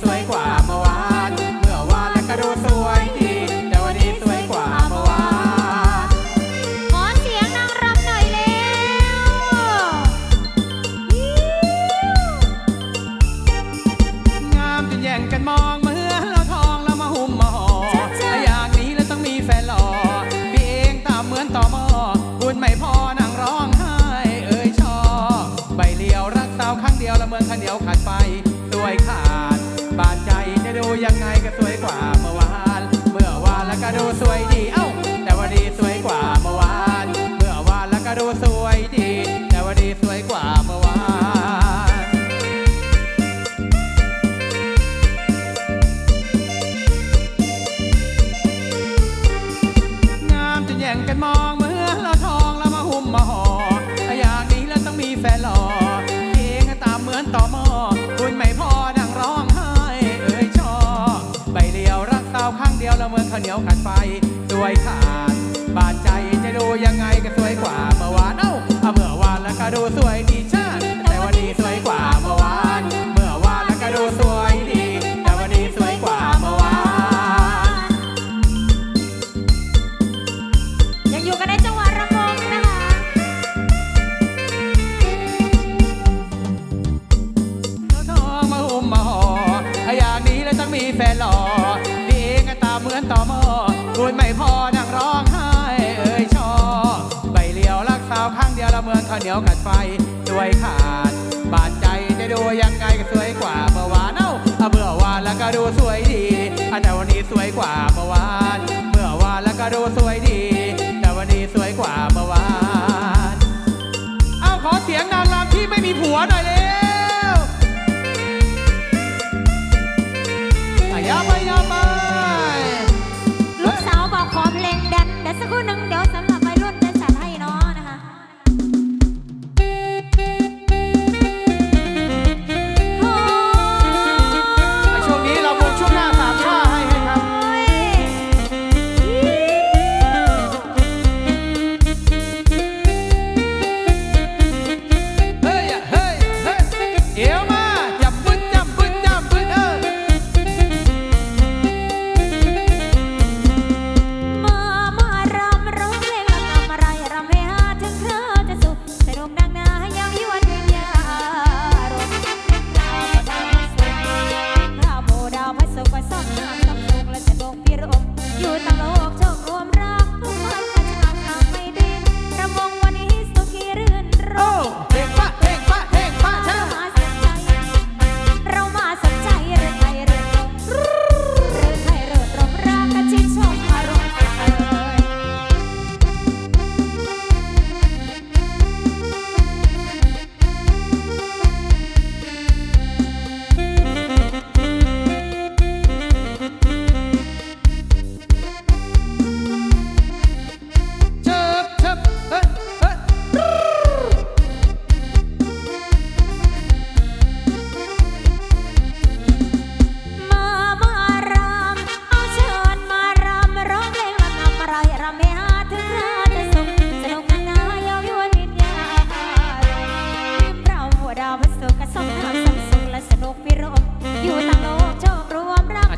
สวยกว่า ข้าวเหนียวขาดไฟสวยขาด บาดใจจะดูยังไงก็สวยกว่าเมื่อวานเอ้าเมื่อวานแล้วก็ดูสวย ยวขัดไฟด้วยขาด บาดใจจะดูยังไงก็สวยกว่าเมื่อวานเอ้าเมื่อวานแล้วก็ดูสวยดีแต่วันนี้สวยกว่าเมื่อวาน เมื่อวานแล้วก็ดูสวย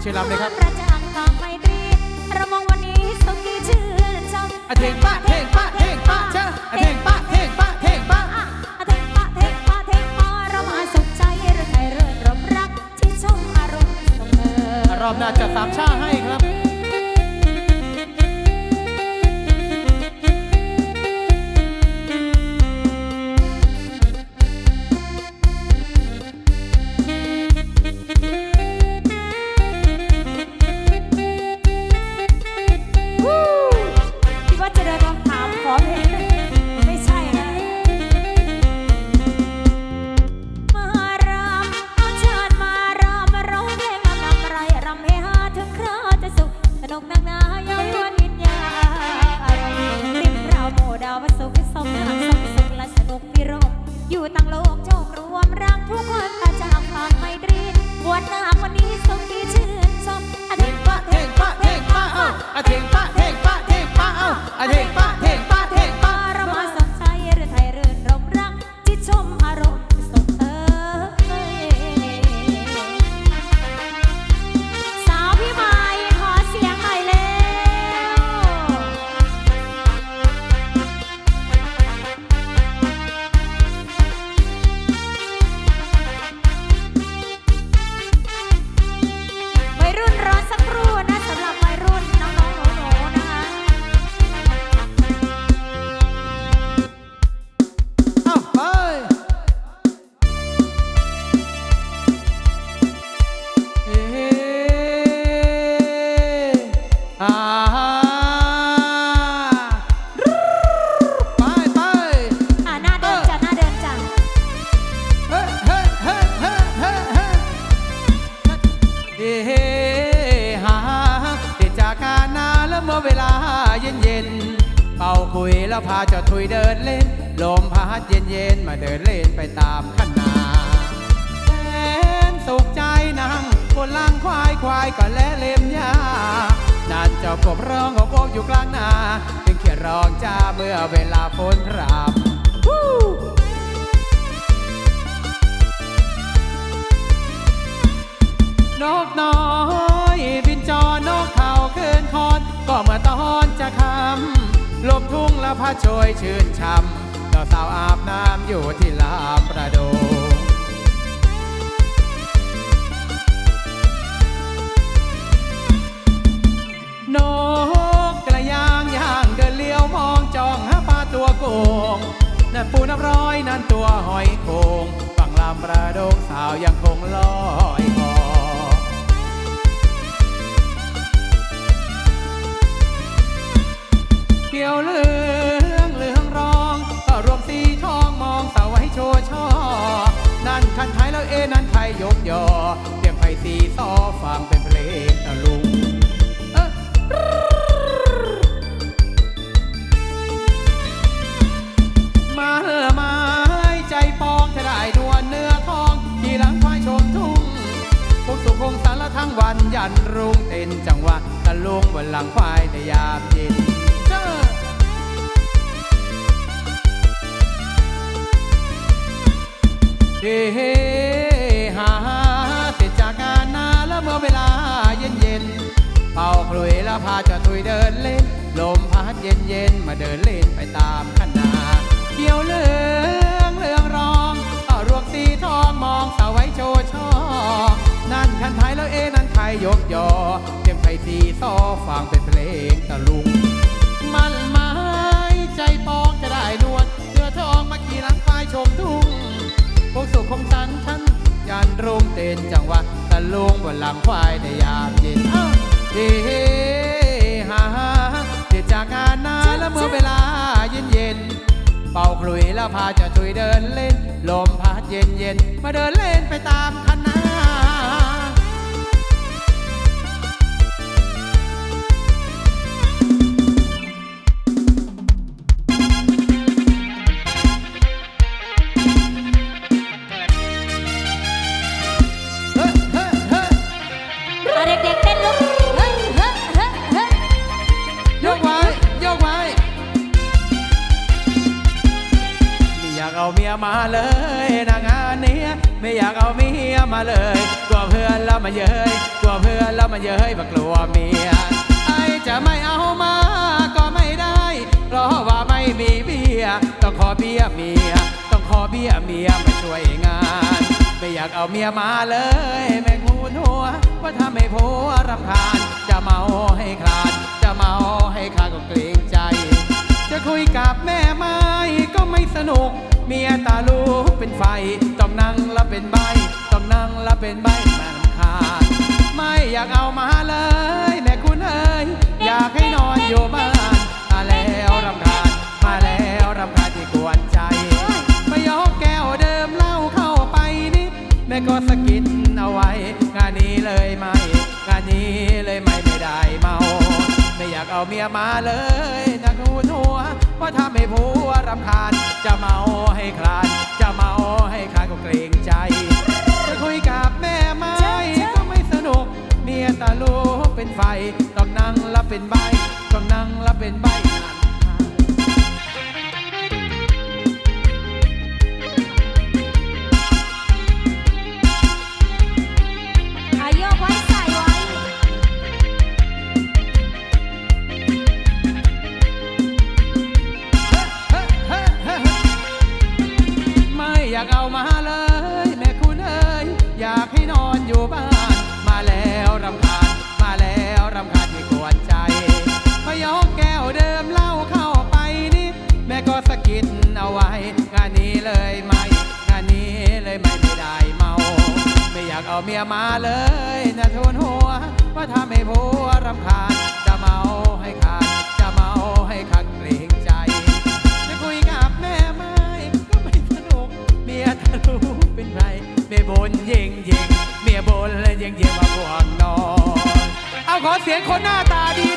ช่วรับเลยครับประจางกองไมตรีเรามองวันนี้สุขีชื่นชมเทงปะเทงปะเทงปะเชออเทงปะเทงปะเทงปะเทงปะเทงปะเทงปะเรามาสุขใจเรื่องยเรื่อรบรักที่ชมอารมณ์ชมอรอบหน้าจะสามชาให้ครับ อะ ร้องจ้าเมื่อเวลาฝนพรำนกน้อยบินจอนกเขาเกินคอนก็เมื่อตอนจะคำลมทุ่งและพระโชยชื่นช่ำเจ้าสาวอาบน้ำอยู่ที่ลาประ นั่นปูนับร้อยนั่นตัวหอยโคงฝั่งลำประดงสาวยังคงลอยคอเขียวเหลืองเหลืองรอง ก็รวมสีทองมองสาวไว้โชว์ช่อ นั่นคันไทยแล้วเอ้นั่นไทยยกยอเตรียมไปสีซอฟังเป็นเพลงตะลุง ยันรุ่งเต้นจังหวะตะลุงบนหลังควายในยามเย็นเจ้าเฮ้เฮ้หาเสร็จจากงานนาแล้วเมื่อเวลาเย็นเย็นเป่าคลุยแล้วพาเจะตุยเดินเล่น ลมพัดเย็นเย็นมาเดินเล่นไปตามคันาเขียวเหลืองเหลืองรองก็รวงสีทองมองสาวไว้โชว์ช่อ นั่นคันไทยแล้วเอนั่นไทยยกยอเพียงไทยสีซอฟังเป็นเพลงตะลุง มันไม้ใจปองจะได้นวลเนื้อทองมาขี่หลังควายชมทุ่งคงสุขคงสันฉันยันรุ่งเต้นจังหวะตะลุงบนหลังควายในยามเย็นเฮ้ฮ้ฮาฮาเด็ดจากงานนาแล้วเมื่อเวลาเย็นเย็นเป่าคลุยแล้วพาจะตุยเดินเล่น ลมพัดเย็นเย็นมาเดินเล่นไปตามคันนา เมียตาลูกเป็นไฟ ต้องนั่งแล้วเป็นใบ ต้องนั่งแล้วเป็นใบแม่ลำคาญไม่อยากเอามาเลย แม่คุณเอ้ยอยากให้นอนอยู่บ้าน มาแล้วรำคาญมาแล้วรำคาญที่กวนใจไม่ยกแก้วเดิมเหล้าเข้าไปนิดแม่ก็สะกิดเอาไว้ งานนี้เลยไม่ งานนี้เลยไม่ไม่ได้เมา ไม่อยากเอาเมียมาเลย ว่าถ้าไม่ผัวรำคาญ จะเมาให้คลาน จะเมาให้คลานก็เกรงใจ จะคุยกับแม่ไม้ก็ไม่สนุก เมียตาลูกเป็นไฟ ต้องนั่งรับเป็นใบ ต้องนั่งรับเป็นใบ เอาเมียมาเลยนะทุนหัวว่าทำให้ผัวรำคาญจะเมาให้ขาดจะเมาให้ขัดเกรงใจ จะคุยกับแม่ไม่ก็ไม่สนุกเมียทะลุเป็นไรเมียบนเย่งเย่งเมียบนเลยเย่งเย่งมาบวงนอนเอาขอเสียงคนหน้าตาดี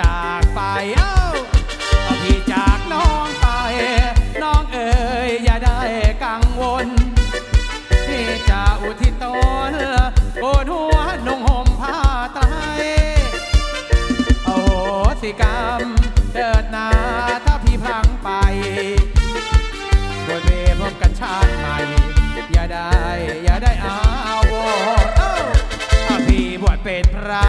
จากไปเอ้าพี่จากน้องไป น้องเอ๋ยอย่าได้กังวล พี่จะอุทิศตนโกนหัวนุ่งห่มผ้าไตรโอ้โหสิกรรมเดิดนาถ้าพี่พลังไปบนเวพบกันชาติใหม่อย่าได้อย่าได้อาวอ้าพี่บวชเป็นพระ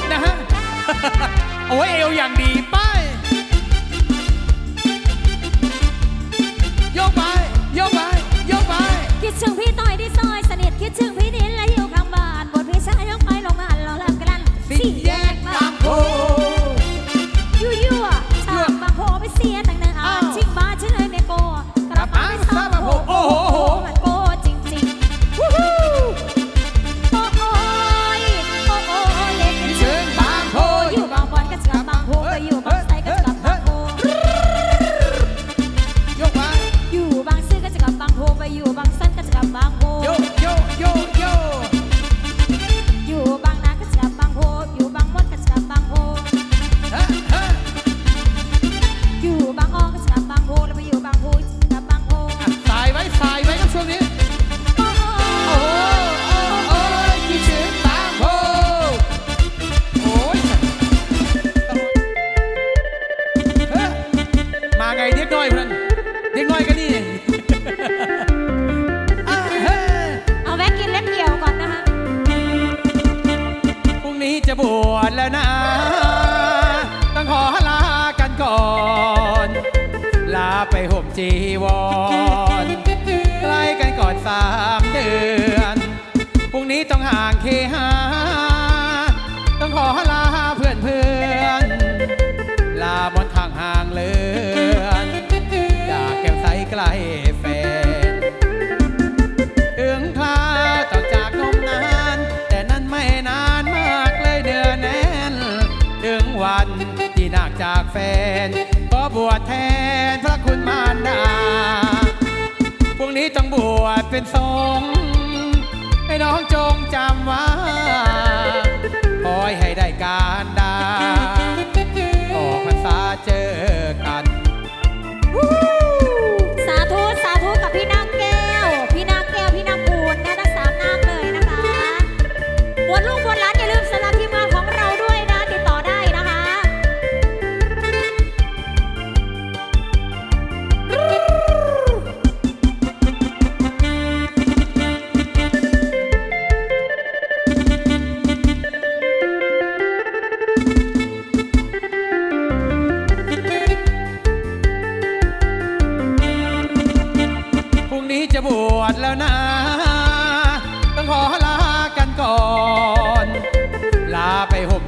ดนะฮะเอาไว้เอวอย่างดี แทนพระคุณมารดา พวกนี้ต้องบวชเป็นสงฆ์ให้น้องจงจำไว้คอยให้ได้การดาออกพรรษาเจอกัน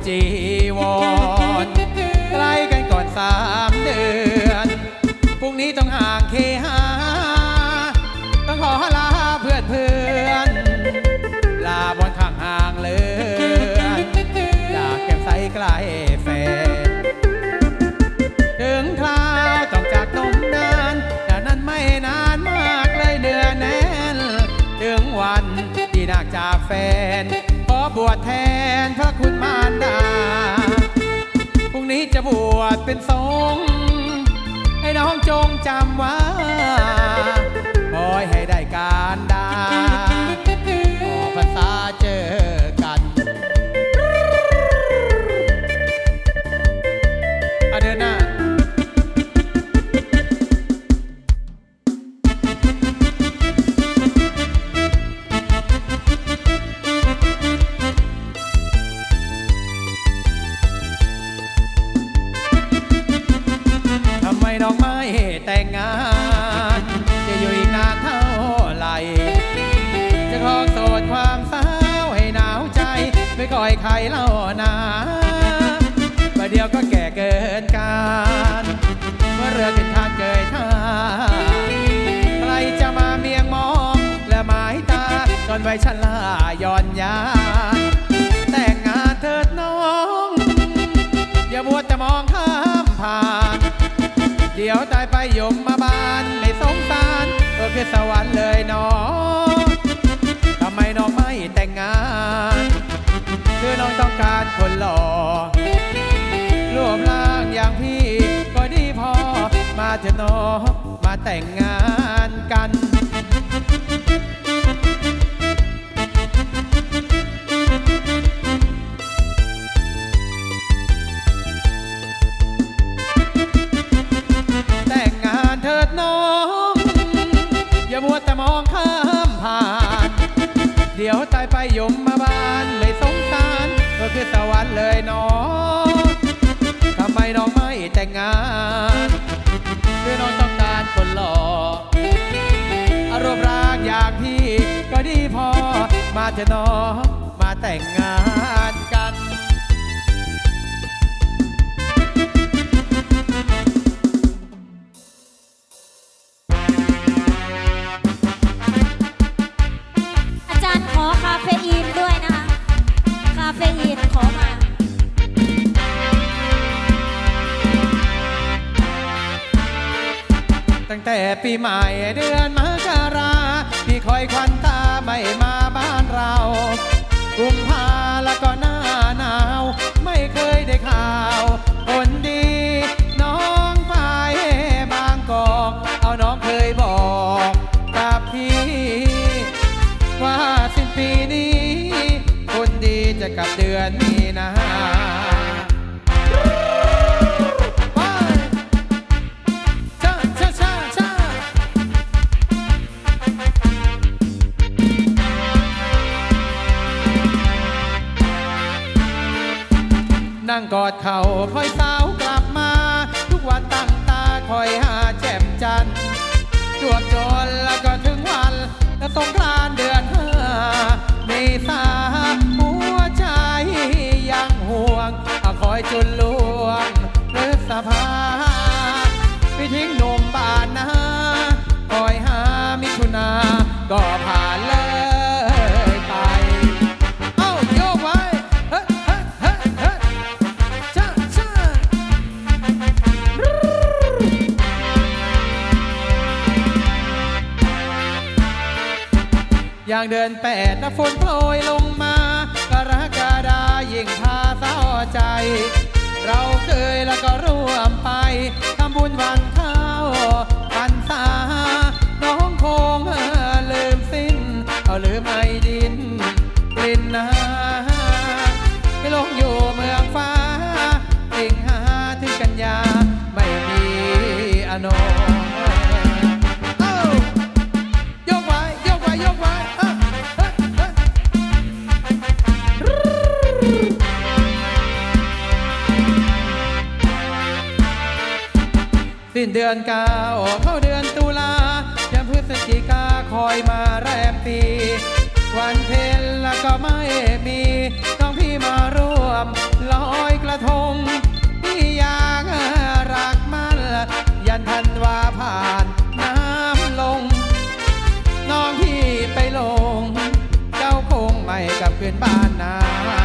จีวร ชแทนพระคุณมารดา พรุ่งนี้จะบวชเป็นสงฆ์ให้น้องจงจำไว่าคอยให้ได้การดาขอภาษาเจอ ใครเล่านาประเดี๋ยวก็แก่เกินการเมื่อเรือเป็นทานเกยท่าใครจะมาเมียงมองและหมายตาจนไว้ชลาย่อนยา แต่งงานเถิดน้อง อย่ามัวแต่มองข้ามผ่าน เดี๋ยวตายไปยมมาบานไม่สงสารก็คือสวรรค์เลยน้อง ต้องการคนหล่อรวมร่างอย่างพี่ก็ดีพอ มาเถอะน้องมาแต่งงานกันแต่งงานเถิดน้องอย่ามัวแต่มองข้ามผ่านเดี๋ยวตายไปยมมา คือสวรรค์เลยน้องทำไมน้องไม่แต่งงานคือน้องต้องการคนหล่ออารมณ์รักอย่างพี่ก็ดีพอ มาเถอะน้องมาแต่งงาน ตั้งแต่ปีใหม่เดือนมกราพี่คอยควันตาไม่มา กอดเขาค่อยเศร้าางเดินแปดนะฝนโปรยลงมากรกฎายิ่งพาเศร้าใจ เราเคยแล้วก็ร่วมไปทำบุญวันข้าวพันษาน้องคงเออลืมสิ้น เอาลืมไอดินกลิ่นนาไปลงอยู่เมืองฟ้าติงหาถึงกันยาไม่มีอนง สิ้นเดือนเก้าเข้าเดือนตุลาเดือนพฤศจิกาคอยมาแรมปี วันเพ็ญแล้วก็ไม่มีต้องพี่มาร่วมลอยกระทง พี่อยากรักมันยันทันวาผ่านน้ำลง น้องพี่ไปลง เจ้าคงไม่กลับคืนบ้านนา